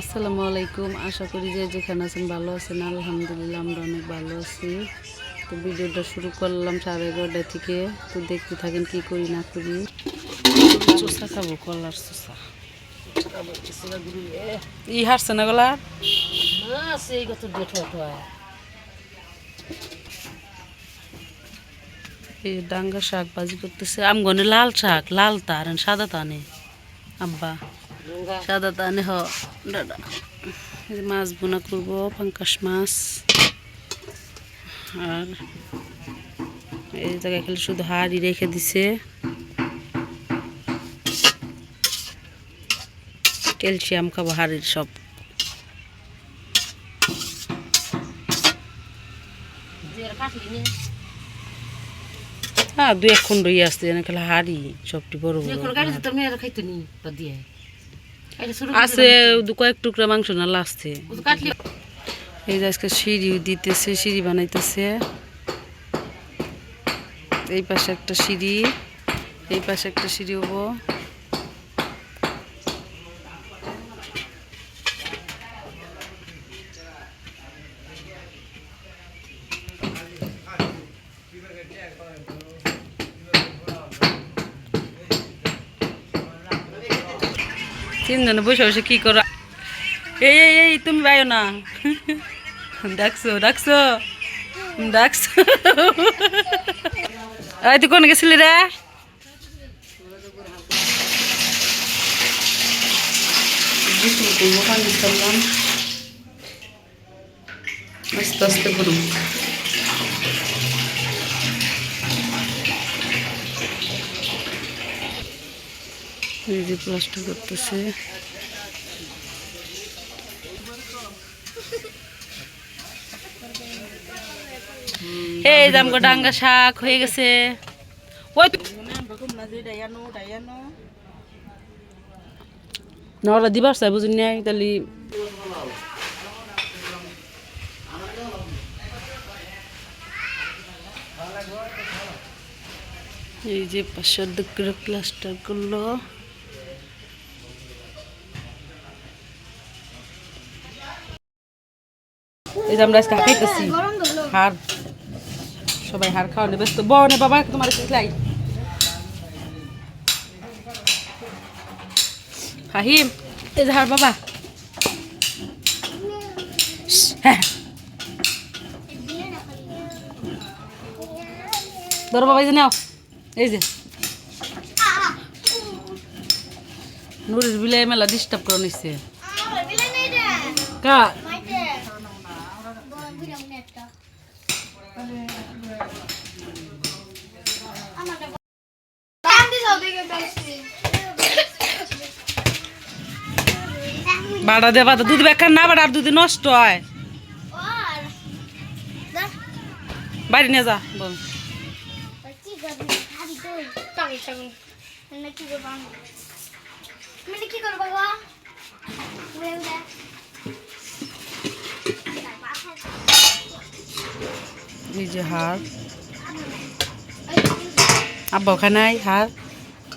আসসালামু আলাইকুম। আশা করি যে যেখানে আছেন ভালো আছেন। আলহামদুলিল্লাহ আমরা অনেক ভালো আছি। তো ভিডিওটা শুরু করলাম সাড়ে এগারোটা থেকে। তো দেখতে থাকেন কি করি না করি। চোষা খাব কলার চোষা। ই হারছে না গলা? সেই গত এই ডাঙ্গা শাক ভাজি করতেছে। আমগনে লাল শাক লাল তার সাদা তানে আব্বা। সাদা তানে হ। দাদা মাছ বোনা করব পাঙ্কাশ মাছ। আর এই জায়গায় খালি শুধু হাড়ি রেখে দিছে। ক্যালসিয়াম খাব হাড়ির সব। হ্যাঁ দু এক খন্ড ইয়ে আসতে জানে খালি হাড়ি সবটি বড় বড়। খাইতো নি দিয়ে। আছে দু কয়েক টুকরা মাংস না কাটলি এই যে আজকে সিঁড়ি দিতেছে সিঁড়ি বানাইতেছে। এই পাশে একটা সিঁড়ি এই পাশে একটা সিঁড়ি হব। তিনজনে বসে বসে কি করো? এই এই এই, তুমি বাইও না। ডাকছো ডাকছো ডাকছো। এই, তুই কোন গেছিলি রে? আস্তে আস্তে করুন। যে প্লাস্টার করতেছে। এই দাম গো ডাঙ্গা শাক হয়ে গেছে। ওই না ওরা দিবার চাই নাই তাহলে। এই যে পাঁচশো করে প্লাস্টার করল। এই যে আমরা আজকে খাইতেছি। হাড় সবাই হাড় খাওয়ানো ব্যস্ত। বনে বাবা তোমার শিখলাই ফাহিম এই যে হাড় বাবা। হ্যাঁ। ধরো বাবা এই যে নাও। এই যে। নুরের বিলাই মেলা ডিস্টার্ব করে নিচ্ছে কা বাড়া দে, বাড়া দুধ বেকার না বাড়া দুধ নষ্ট হয়। বাড়ি নিয়ে যা, বল। এই হার আব্বা ওখানে হার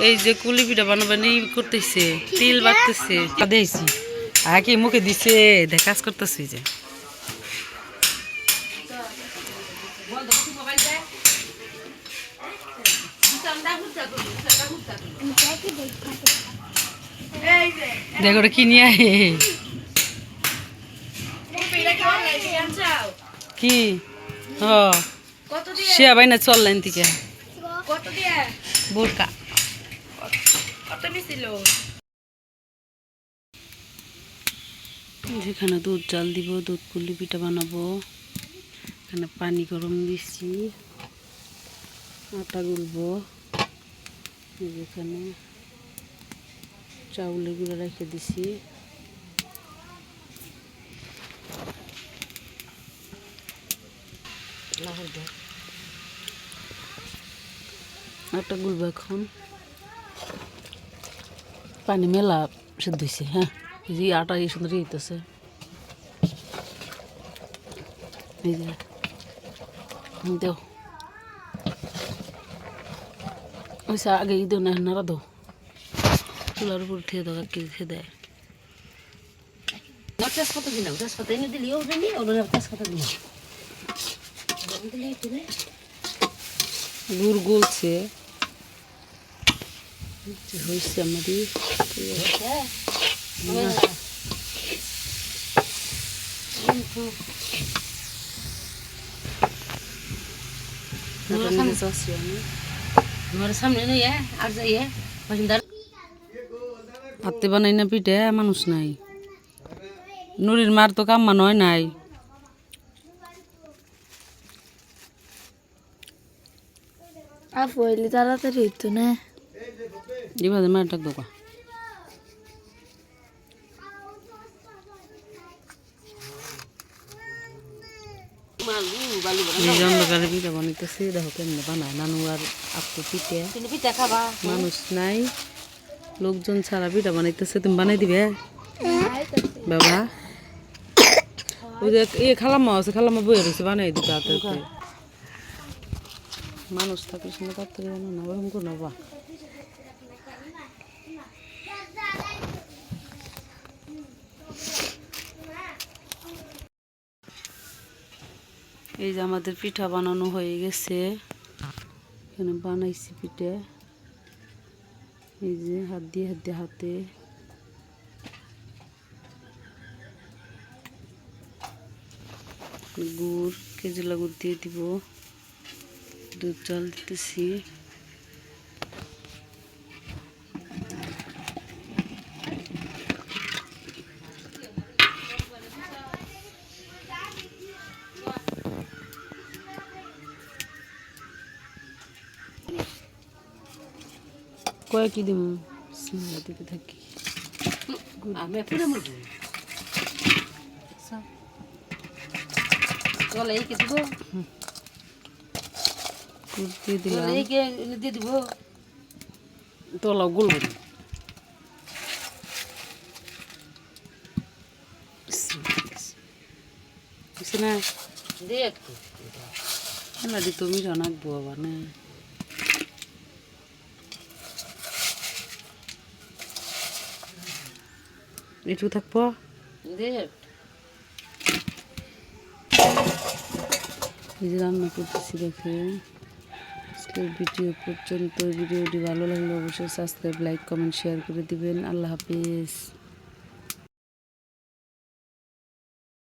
এই যে কুলি পিঠা বানাবেন এই করতেছে তিল বাটতেছে দেখছি কি মুখে দিছে? দেখ কাজ করতেছে এই যে। দেখ কি নিয়ে আয়। কি? হ। সে আবার না চললেন থেকে। বোরকা। যেখানে দুধ জাল দিব দুধ পুলি পিঠা বানাবো। এখানে পানি গরম দিচ্ছি আটা গুলবো। এই যে এখানে চাউলের গুঁড়া রেখে দিছি। আটা গুলবো এখন। পানি মেলা সেদ্ধ হয়েছে হ্যাঁ? যে আটা এই সুন্দর হইতেছে। এই যে দেও। আগে দেও না নাড়া দাও। চুলার উপর খেয়ে দাও কি খেয়ে দেয়। তেজপাতা দিলাম তেজপাতা এনে দিলি তেজপাতা দিলাম। গুড় গলছে যে হয়েছে আমাদের হ্যাঁ আটা নিয়ে যাচ্ছি আমি আমার সামনে নিয়ে আর যাইয়ে বাসিন্দার। হাতে বানাই না পিঠে মানুষ নাই। নুরির মার তো কাম্মা নয় নাই। পয়লি তাড়াতাড়ি হইতো না। মালু বালু এই অন্ধকারে পিঠা বানাইতেছি দেখো কেমনে বানায়। নানু আর আপু পিঠে। মানুষ নাই। লোকজন ছাড়া পিঠা বানাইতেছে তুমি বানাই দিবে? বাবা। ওই যে এ খালাম্মা আছে খালাম্মা বইয়ে রয়েছে বানাই দিতে হাতে। মানুষ থাকলে সময় তাড়াতাড়ি বানানো না ওরকম করে নেবা এই যে আমাদের পিঠা বানানো হয়ে গেছে। এখানে বানাইছি পিঠে। এই যে হাত দিয়ে হাত দিয়ে হাতে। গুড় কেজিলা গুড় দিয়ে দিব। দুধ জল দিতেছি। কয়েকই দিব সিমলা দিতে থাকি। চলে এই কে দিব? দিয়ে দিলাম। এই কে দিয়ে দিব। তোলাও গোল করি। না দে একটু খেলা দি তুমি রাখব আবার না। একটু থাকব দে। এই যে রান্না করতেছি দেখে। আজকের ভিডিও পর্যন্ত ভিডিওটি ভালো লাগলে অবশ্যই সাবস্ক্রাইব লাইক কমেন্ট শেয়ার করে দিবেন। আল্লাহ হাফিজ।